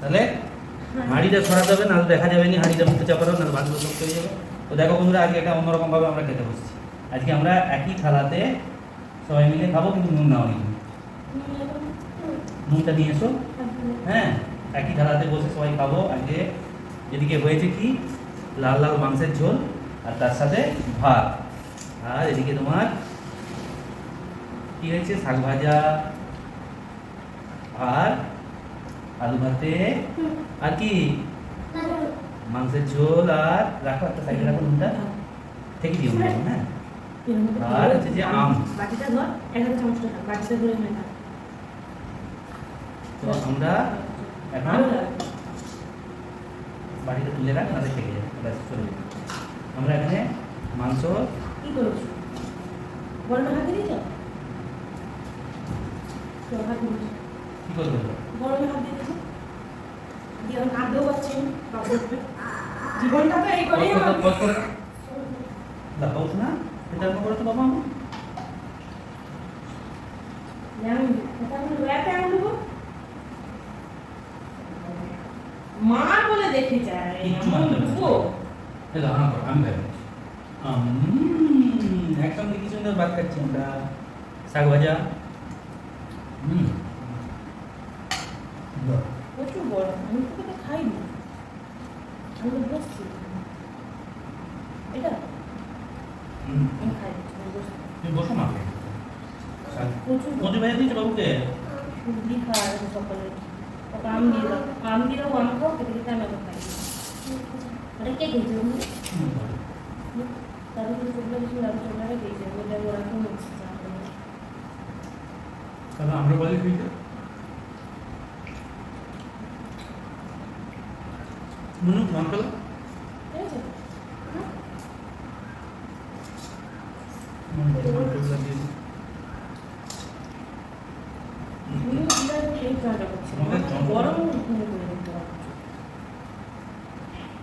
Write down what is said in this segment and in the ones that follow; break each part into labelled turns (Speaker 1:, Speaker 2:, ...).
Speaker 1: তাহলে হাঁড়িটা সরাতে হবে, নাহলে দেখা যাবে না, হাঁড়িটা মুখে চাপানো, নাহলে ভাতগুলো শক্ত হয়ে যাবে। তো দেখো বন্ধুরা, আজকে এটা অন্যরকম ভাবে আমরা খেতে বসছি। আজকে আমরা একই থালাতে সবাই মিলে খাব, কিন্তু নুন নাও নি নুনটা নিয়ে এসো হ্যাঁ একই থালাতে বসে সবাই খাব। আজকে এদিকে হয়েছে কি? লাল লাল মাংসের ঝোল আর তার সাথে ভাত। আর এদিকে তোমার কি হয়েছে? শাক ভাজা আর আলু ভাতে আর কি? মাংসের ঝোল আর রাখো একটা সাইডে রাখো নুনটা থেকে দিও হ্যাঁ। আর হচ্ছে যে আম।
Speaker 2: ধর এক চামচটা খা বাটিটা ধরে
Speaker 1: তো আমরা এখন বাড়িতে তুলে রাখ নাহলে থেকে যাবে। ব্যাস চলে যাবে আমরা এখানে মাংস
Speaker 2: কি করেছ? গরমে হাত দিয়েছ।
Speaker 1: কি করব
Speaker 2: হাত দিয়ে দিয়েছ দিয়ে না বাবু জীবনটা তো এই করেই
Speaker 1: দেখাও না এটা করে তো বাবা।
Speaker 2: আমি এটা আমি র্যাপে আনব মা বলে দেখে যায়।
Speaker 1: কিচ্ছু মানতে আমি একসঙ্গে কি সুন্দর ভাত খাচ্ছি আমরা। শাক ভাজা হুম।
Speaker 2: প্রচুর আমি তো খাইনি। আমি তো বসছি। এটা? আমি খাই
Speaker 1: তুমি বসো। না।
Speaker 2: প্রচুর
Speaker 1: কচু ভেজে দিয়েছ বাবুকে?
Speaker 2: সবজি খাওয়া আছে সকালে। ওকে আম দিয়ে দাও আম দিয়ে দাও আম খাও খেতে খেতে আমি আবার খাই ওটা কে খেয়েছে তুমি
Speaker 1: হুম,
Speaker 2: তারপরে কিছু চোখলা কিছু লাগে চোখলাকে খেয়েছে বলে ওরা কেউ হচ্ছে
Speaker 1: তাহলে আমরা বলি ফিরতে নুনু মান পেল
Speaker 2: ঠিক আছে তুমি বিরাট এই কাজটা করছ
Speaker 1: আমাদের জন্ম-
Speaker 2: গরম তুমি করে দিতে পারছ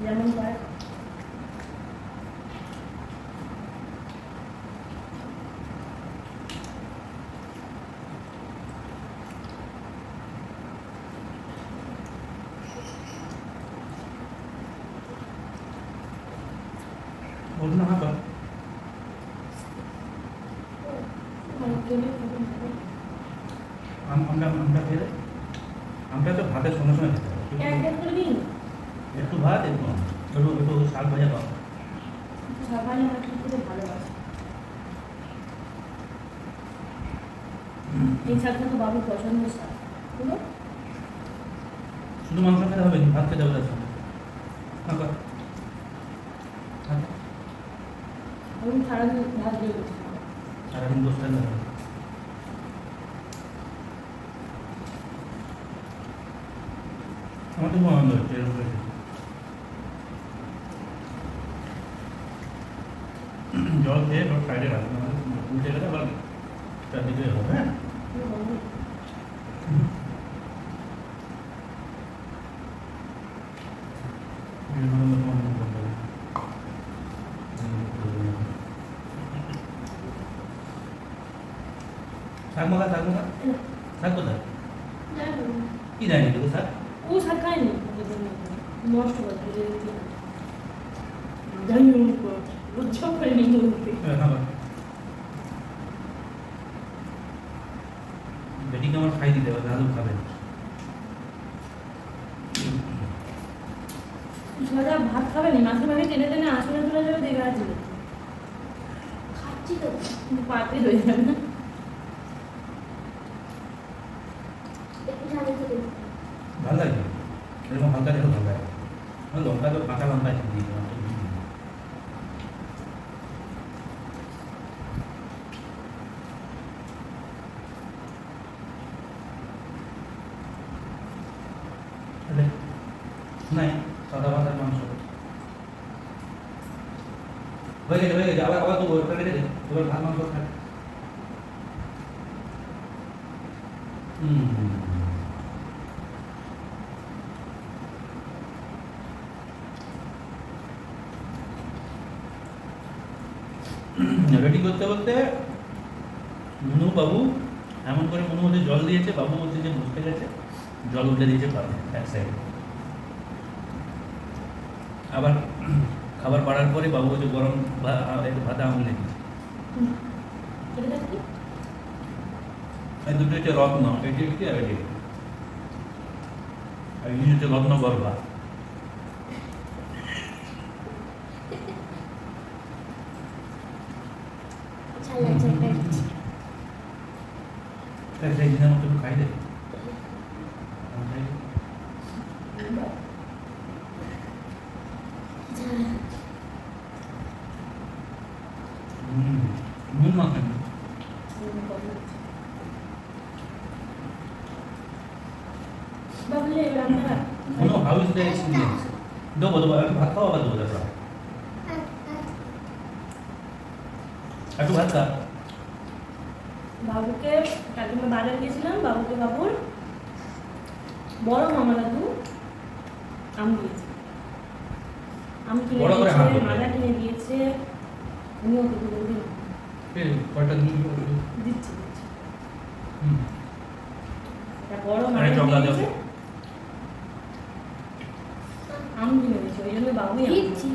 Speaker 2: যেমন পারে
Speaker 1: বলুন না হ্যাঁ বাবা। আম- আমরা আমরা দেয় আমরা তো ভাতের সঙ্গে সঙ্গে খেতে
Speaker 2: এক
Speaker 1: একটু ভাত একটু। একটু একটু শাক ভাজা পাবো
Speaker 2: সকালে আমার খেতে ভালোবাসে? এই শাকটা তো বাবুর শাক।
Speaker 1: শুধু মাংস খেতে হবে না ভাত খেতে হবে তার সঙ্গে? না কর। হ্যাঁ,
Speaker 2: আমি সারাদিন ভাত দিয়ে করছি
Speaker 1: সারাদিন বসে থাকলে হবে না। আমার তো খুব আনন্দ হচ্ছে এরকম করে খেতে। জল খেয়ে সব সাইডে রাখবে নাহলে উল্টে গেলে আবার চারদিকে হবে হ্যাঁ শাক মাখা শাক মাখা শাক কোথায় কি জানি তোকে শাক
Speaker 2: ও শাক খায়নি নষ্ট করে ফেলে দিতে জানি উৎসব করে নিয়ে বলতে
Speaker 1: বেটিকে আমার খাই দিতে হবে দাদু খাবে না।
Speaker 2: সোজা ভাত খাবে নি? মাছের মাঝে টেনে টেনে আসলে তুলে যাবে দেখে আছে
Speaker 3: খাচ্ছি তো
Speaker 2: কিন্তু পাতে যাবে না।
Speaker 1: ভালো লাগে। এরকম হালকা দেখে ভালো লাগে লঙ্কা তো কাঁচা লঙ্কা দিয়ে দিই তাহলে নাই সাদা ভাতের মাংস হয়ে গেছে হয়ে গেছে, আবার আবার ওটা ভাত মাংস রেডি করতে করতে মনু বাবু এমন করে মনু মধ্যে জল দিয়েছে বাবু বলছে যে বুঝতে গেছে, জল উঠে দিয়েছে পাবে এক সাইডে আবার খাবার বাড়ার পরে বাবু বলছে গরম ভাতে
Speaker 2: এটা
Speaker 1: এই দুটো হচ্ছে রত্ন এটি একটি আর এটি। আর ইনি হচ্ছে রত্ন গর্ভা
Speaker 3: ঝাল লাগছে
Speaker 1: সেই দিনের মতো একটু খাই দে আমি খাই দে।
Speaker 3: ঝাল
Speaker 1: হুম নুন মাখেন
Speaker 2: বাবলে এবার আমরা
Speaker 1: কোনো হাউ ইজ দ্য এক্সপিরিয়েন্স দেবো দেবো একটু ভাত আবার দেবো তারপর একটু ভাত খা
Speaker 2: বাবুকে কাকিমা বাজার গিয়েছিলাম বাবুকে বাবুর বড় মামা দাদু আম দিয়েছে। আম কিনে দিয়েছে। মাজা কিনে দিয়েছে। উনিও কিছু বলবেন
Speaker 1: কয়টা দিন
Speaker 2: দিচ্ছি দিচ্ছি। বড়
Speaker 1: দেবো।
Speaker 2: দিয়েছে। আম কিনে দিয়েছে ওই জন্য বাবুই
Speaker 3: দিচ্ছি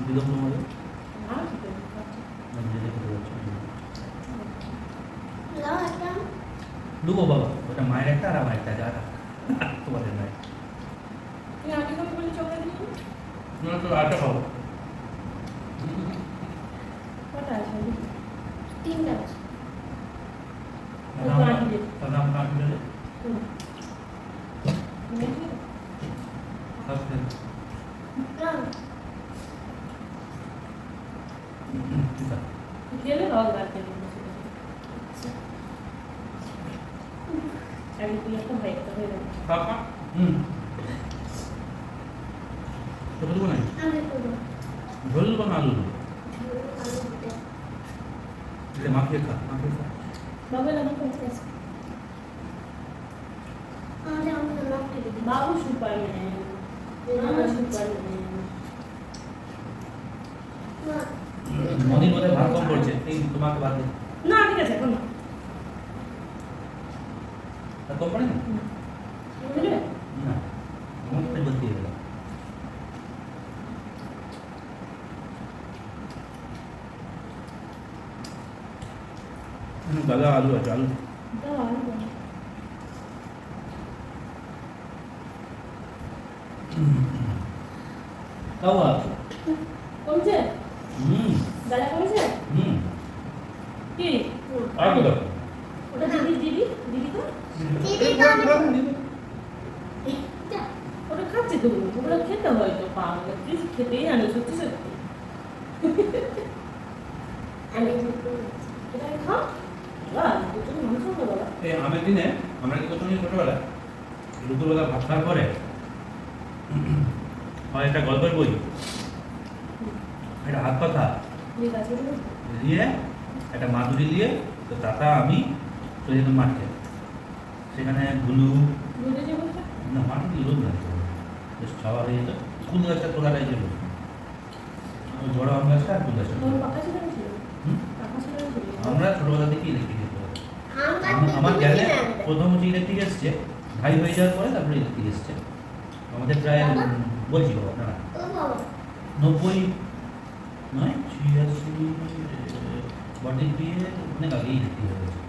Speaker 1: দিলাম তোমাদের
Speaker 2: আর কি
Speaker 1: আমি যেতে খেতে যাচ্ছি
Speaker 3: লাও একটা
Speaker 1: দুবো বাবা ওটা মায়ের একটা আর আমার একটা যা তোমাদের নাই
Speaker 2: তুই আগে কবে বলি চকলেট দিবি
Speaker 1: না তো আটা খাব
Speaker 2: কটা আছে বলি?
Speaker 3: তিনটা আছে
Speaker 1: তাহলে আমরা তাহলে আমরা আট মিলে
Speaker 2: হুম। দেখি?
Speaker 1: খাচ্ছে
Speaker 3: না
Speaker 1: ঠিক আছে
Speaker 2: তুই খেলে রস রাখতে দিবি আগে তুই একটা ভাই একটা হয়ে যাবে
Speaker 1: কাকা হুম ছোটো দেবো নাই
Speaker 3: আমি করব
Speaker 1: ঝোল দেবো না আলু দেবো
Speaker 3: আলু দিতে
Speaker 1: এটা মাখিয়ে খা মাখিয়ে খা
Speaker 2: বাবু লাগা
Speaker 3: ঠিক আছে আমাদের আমাদের নাম থেকে দিই
Speaker 2: বাবু সুপারম্যান আমার সুপারম্যান
Speaker 3: মা
Speaker 1: মদির মধ্যে ভাত কম পড়ছে এই তোমাকে ভাত দিই
Speaker 2: না ঠিক আছে এখন না
Speaker 1: আর কম পড়ে না
Speaker 2: বুঝলে
Speaker 1: না আমার তো বলতে গেল দাদা আলু আছে আলু
Speaker 2: দাও আর দাও।
Speaker 1: তাও আছে
Speaker 2: কমছে
Speaker 1: হুম
Speaker 2: দাদা কমছে
Speaker 1: হুম
Speaker 2: কি
Speaker 1: আর কোথাও
Speaker 2: ওটা দিদি দিদি দিদি তো ওটা খাচ্ছে তো ওগুলো খেতে হয় তো পা তুই খেতেই জানি সত্যি সত্যি
Speaker 3: আমি
Speaker 2: এটা খাও
Speaker 1: এই আমের দিনে আমরা কি করতাম দুপুরবেলা ভাত খাওয়ার পরে হয় একটা গল্পের বই একটা হাত কথা। দিয়ে একটা মাদুরি দিয়ে তো দাদা আমি চলে যেতাম মাঠে সেখানে গুলু না মাঠে দিয়ে রোদ লাগতো বেশ খাওয়া হয়ে যেত গাছটা তোলা বড় আম গাছটা আর
Speaker 2: ছিল
Speaker 1: আমরা ছোটবেলা থেকে ইলেকট্রিক আমার
Speaker 3: না।
Speaker 1: প্রথম হচ্ছে ইলেকট্রিক এসছে ভাই হয়ে যাওয়ার পরে তারপরে ইলেকট্রিক এসছে। আমাদের প্রায় বলছি বাবা না নব্বই নয় ছিয়াশি বডির বিয়ে অনেক আগেই দেখতে হয়ে গেছে।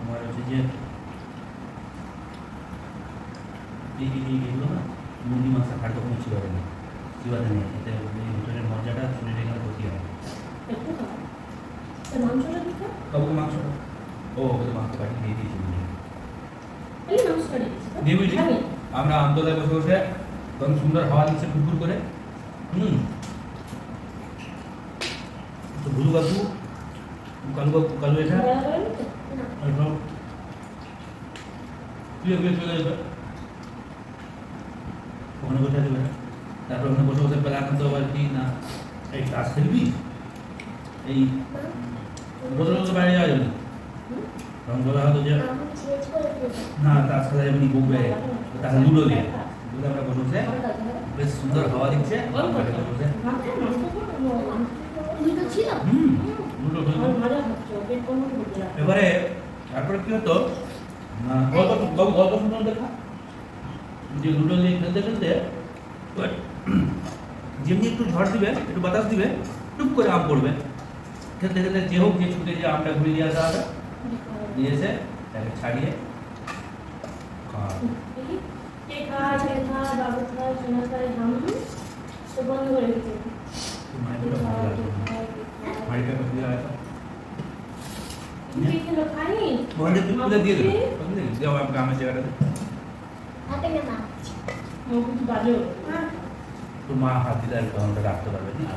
Speaker 1: আমার হচ্ছে যে এই এইগুলো না মুরগি মাংস খাট কখনো চিবাতে নেই চিবাতে নেই এতে হোটেলের মজাটা শরীরে গেলে ক্ষতি হয়।
Speaker 2: মাংসটা
Speaker 1: মাংস। ও ওকে মাংস কাটি দিয়ে দিয়েছি? দিয়ে বুঝলি? আমরা আমতলায় বসে বসে তখন সুন্দর হাওয়া দিচ্ছে ফুটফুট করে। হুম। তো ভুলু কাকু কালু কাকু কালু এটা?
Speaker 3: না।
Speaker 1: প্রিয় চলে যাবে ওখানে বসে আছে তারপর ওখানে বসে বসে পেলে আনন্দ আবার কি না, এই তাস খেলবি? এই রোজ বাইরে যাওয়া যাবে না।
Speaker 3: দেবো
Speaker 1: খেলা লুডো আমরা বসে বসে? বেশ সুন্দর হাওয়া
Speaker 3: তো
Speaker 1: এবারে তারপরে কি হতো? গল্প গল্প শুনুন দেখা যে লুডো নিয়ে খেলতে খেলতে যেমনি একটু ঝড় দিবে একটু বাতাস দিবে টুপ করে আম পড়বে। খেলতে খেলতে যে হোক যে ছুটে যে আমটা ঘুরে দিয়ে আসা হবে। নিয়ে এসে তাকে ছাড়িয়ে দিয়ে দিয়ে দেবে আমাকে আমার জায়গাটাতে তো মা হাত দিলে আর তখন রাখতে পারবে না।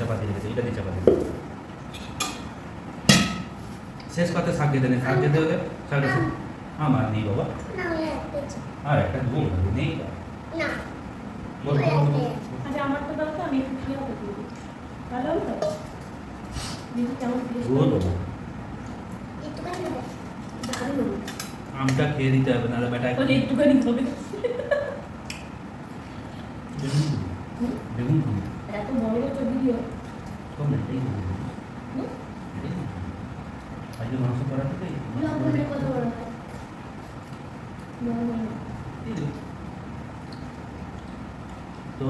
Speaker 1: চাপাতি এটা দিয়ে চাপাতি শেষ কথা শাক দিতে নেই শাক দিতে হলে শাকটা। আমার নেই বাবা। আর একটা ভালো নেই।
Speaker 3: না।
Speaker 2: আচ্ছা আমার তো দাও তো আমি ভালো হবে
Speaker 1: আমটা খেয়ে দিতে হবে নাহলে বেটা
Speaker 2: একটুখানি হবে
Speaker 1: বেগুন খাবি?
Speaker 2: এত বড় তো। ভিডিও
Speaker 1: কম এটাই মাংস করা থেকে
Speaker 3: কত বড়
Speaker 1: এই যে। তো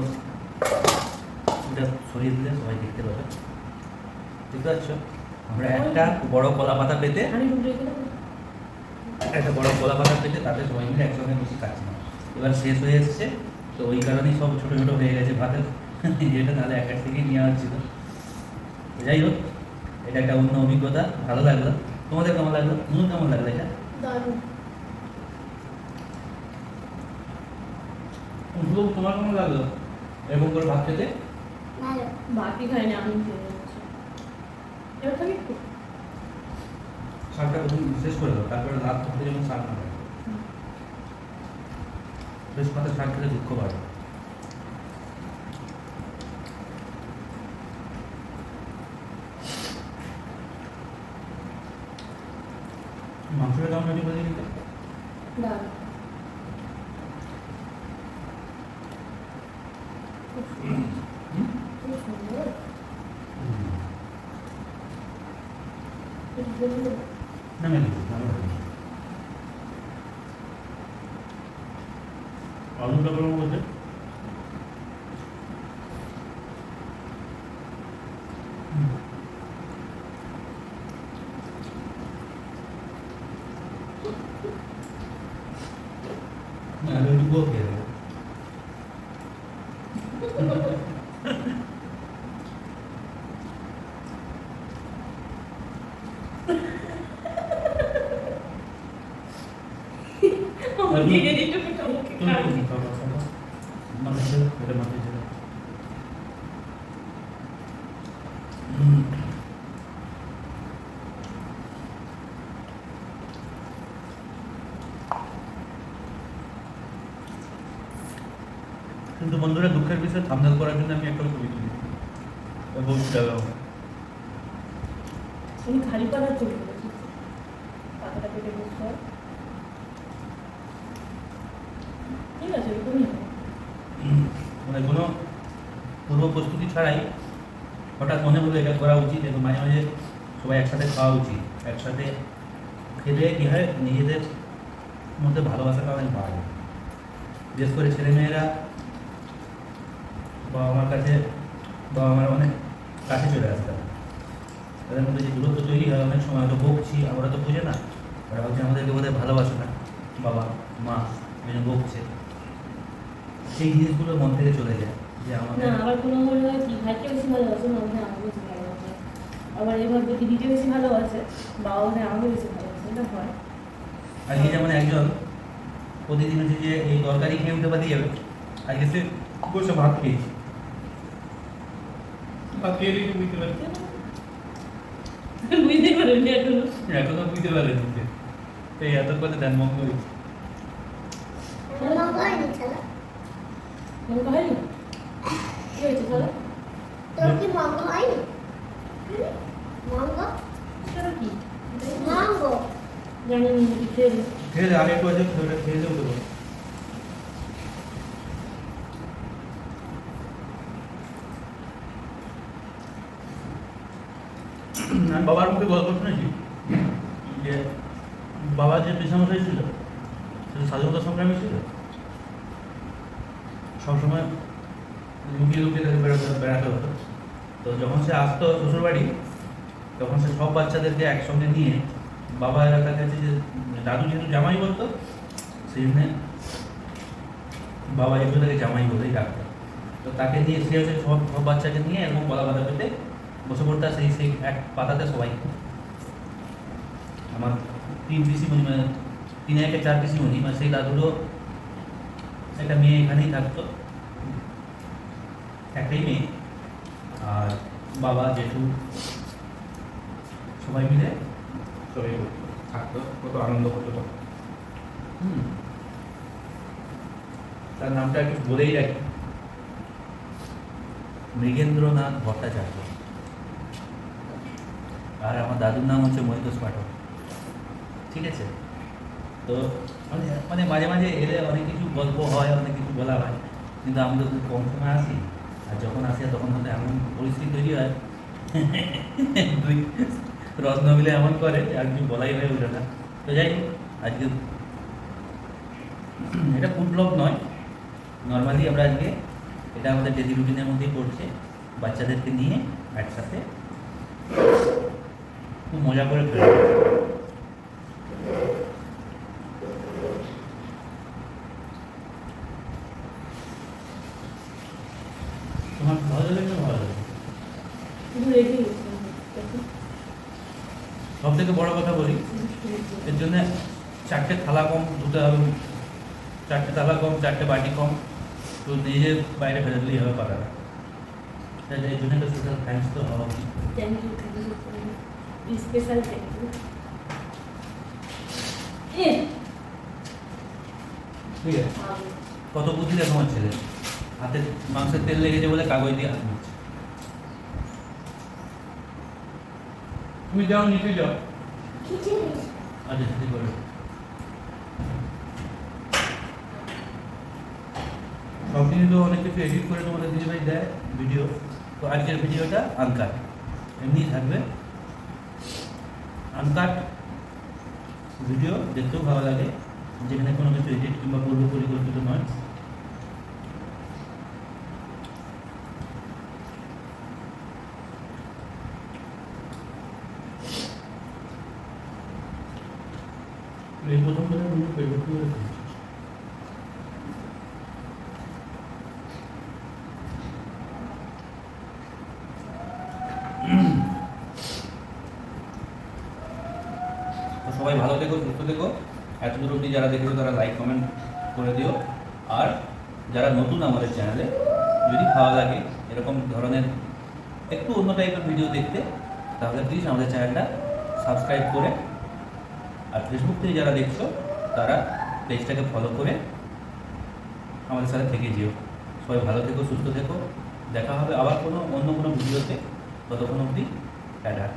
Speaker 1: এটা সরিয়ে দিলে সবাই দেখতে পাবে। দেখতে পাচ্ছ আমরা একটা বড় কলা পাতা পেতে একটা বড় কলা পাতা পেতে তাতে সবাই মিলে একসঙ্গে বসে খাচ্ছি। না এবার শেষ হয়ে এসছে তো ওই কারণেই সব ছোটো ছোটো হয়ে গেছে ভাতের যেটা তাহলে এক থেকেই নেওয়া হচ্ছিল। যাই হোক এটা একটা অন্য অভিজ্ঞতা। ভালো লাগল। তোমাদের কেমন লাগল? নুন কেমন লাগল এটা? তোমার কেমন লাগল? এরকম করে ভাত খেতে?
Speaker 3: ভালো
Speaker 2: বাকি খাইনি আমি
Speaker 1: শাকটা প্রথম শেষ করে দাও তারপরে রাত থাকতে যেমন শাক না হয় বেশ পাতা শাক খেলে দুঃখ বাড়ে মাংসটা কেমন রেডি করে দিতে
Speaker 2: সুন্দর খুব সুন্দর একটু জল দেবো।
Speaker 1: না না না আলুটা কেমন বলছে না আলু ডুবো খেয়ে দেবো
Speaker 2: আমাকে এনে একটু একটু আমাকে
Speaker 1: তুমি
Speaker 2: খাওয়াবি।
Speaker 1: তুমি খাও, খাও, খাও। মাথায় ছেড়ে দাও, এটা মাথায় ছেড়ে দাও। হুম। কিন্তু বন্ধুরা দুঃখের বিষয় থামধাল করার জন্য আমি একটা ছবি তুলি বলছি টাকা
Speaker 2: উনি খালি পাতা চলে গেছে পাতাটা পেটে বসতে হয় ঠিক আছে
Speaker 1: মানে কোনো পূর্ব প্রস্তুতি ছাড়াই হঠাৎ মনে হলো এটা করা উচিত এবং মাঝে মাঝে সবাই একসাথে খাওয়া উচিত। একসাথে খেলে কী হয়, নিজেদের মধ্যে ভালোবাসাটা অনেক বাড়ে। বিশেষ করে ছেলেমেয়েরা বাবা মার কাছে, বাবা মার অনেক কাছে চলে আসতে তাদের মধ্যে যে দূরত্ব তৈরি হয়, অনেক সময় হয়তো বকছি আমরা তো বুঝে না। ওরা ভাবছে আমাদেরকে বোধহয় ভালোবাসে না। বাবা, মা এই বকছে সেই জিনিসগুলো মন থেকে চলে যায় যে
Speaker 2: না আবার কোনো মনে হয় কি ভাইকে বেশি ভালোবাসে না মনে হয় আমাকে বেশি ভালোবাসে। আবার এভাবে দিদিকে বেশি ভালোবাসে বাবা মনে হয় আমাকে বেশি ভালোবাসে এটা হয়।
Speaker 1: আজকে যেমন একজন প্রতিদিন হচ্ছে যে এই তরকারি খেয়ে উঠে বাদি যাবে। আজকে সে বসে ভাত খেয়েছি। ভাত খেয়ে বুঝতে পারছি
Speaker 2: বুঝতে পারেনি এখনও।
Speaker 1: এখনও বুঝতে পারেনি এই এত কথা দেন মঙ্গ হয়েছে
Speaker 3: হয়নি চলো
Speaker 2: মনে হয়নি? কি হয়েছে চলো
Speaker 3: তোর কি মঙ্গ হয়নি? মঙ্গ
Speaker 2: সেটা কি?
Speaker 3: মঙ্গ
Speaker 2: জানি না কি খেয়ে
Speaker 1: খেয়ে আমি একটু আছে ওটা খেয়ে দিয়ে আমি বাবার মুখে গল্প শুনেছি? যে বাবার যে পেশামশাই ছিল সে স্বাধীনতা সংগ্রামী ছিল সবসময় লুকিয়ে লুকিয়ে তাকে বেড়াতে বেড়াতে হতো তো যখন সে আসতো শ্বশুরবাড়ি, তখন সে সব বাচ্চাদেরকে একসঙ্গে নিয়ে বাবা এলাকার কাছে যে দাদু যেহেতু জামাই বলতো সেই জন্যে বাবা এগুলো তাকে জামাই বলেই ডাকতো। তো তাকে নিয়ে সে হচ্ছে সব সব বাচ্চাকে নিয়ে এরকম কলা পাতা পেতে বসে পড়তে সেই সেই এক পাতাতে সবাই। আমার তিন পিসিমণি মানে তিন একে চার পিসিমণি মানে সেই দাদুরও একটা মেয়ে এখানেই থাকতো। একটাই মেয়ে। আর বাবা, জেঠু, সবাই মিলে সবাই থাকতো, কত আনন্দ করতো তখন। তার নামটা একটু বলেই রাখি। মৃগেন্দ্রনাথ ভট্টাচার্য। আর আমার দাদুর নাম হচ্ছে মহিতোষ পাঠক ঠিক আছে? তো মানে মানে মাঝে মাঝে এলে অনেক কিছু গল্প হয়, অনেক কিছু বলা হয়। কিন্তু আমি তো খুব কম সময় আসি। আর যখন আসি, তখন হয়তো এমন পরিস্থিতি তৈরি হয়। দুই রত্ন মিলে এমন করে আর কিছু বলাই হয়ে ওঠে না। তো যাই হোক, আজকে এটা ফুড ব্লগ নয়। নর্মালি আমরা আজকে এটা আমাদের ডেলি রুটিনের মধ্যেই পড়ছে বাচ্চাদেরকে নিয়ে একসাথে খুব মজা করে ফেলে তোমার ভালো লাগে না ভালো লাগে। সব থেকে বড় কথা বলি এর জন্য চারটে থালা কম ধুতে হবে চারটে থালা কম চারটে বাটি কম তো নিজে বাইরে ফেলে দিলেই হবে পাতাটা তাহলে এই জন্য একটা স্পেশাল থ্যাঙ্কস তো হওয়া উচিত।
Speaker 2: স্পেশাল
Speaker 1: ঠিক আছে। কত বুদ্ধি দেখো আমার ছেলে। হাতে মাংসের তেল লেগেছে বলে কাগজ দিয়ে হাত তুমি যাও, নিচে যাও। আচ্ছা ঠিক করে সব দিনই তো অনেক কিছু এডিট করে তোমাদের দিদি ভাই দেয় ভিডিও তো আজকের ভিডিওটা আনকাট এমনিই থাকবে। আনকাট ভিডিও দেখতেও ভালো লাগে। যেখানে কোনো কিছু এডিট কিংবা পূর্ব পরিকল্পিত নয় এই প্রথম করে আমি ফেসবুক করে দিয়েছি। তো সবাই ভালো থেকো, সুস্থ থেকো। এত দূর অবধি যারা দেখেছ তারা লাইক কমেন্ট করে দিও। আর যারা নতুন আমাদের চ্যানেলে যদি ভালো লাগে এরকম ধরনের একটু অন্য টাইপের ভিডিও দেখতে, তাহলে প্লিজ আমাদের চ্যানেলটা সাবস্ক্রাইব করে। আর ফেসবুক থেকে যারা দেখছ, তারা পেজটাকে ফলো করে আমাদের সাথে থেকে যেও। সবাই ভালো থেকো, সুস্থ থেকো। দেখা হবে আবার কোনো, অন্য কোনো ভিডিওতে ততক্ষণ অবধি, টাটা।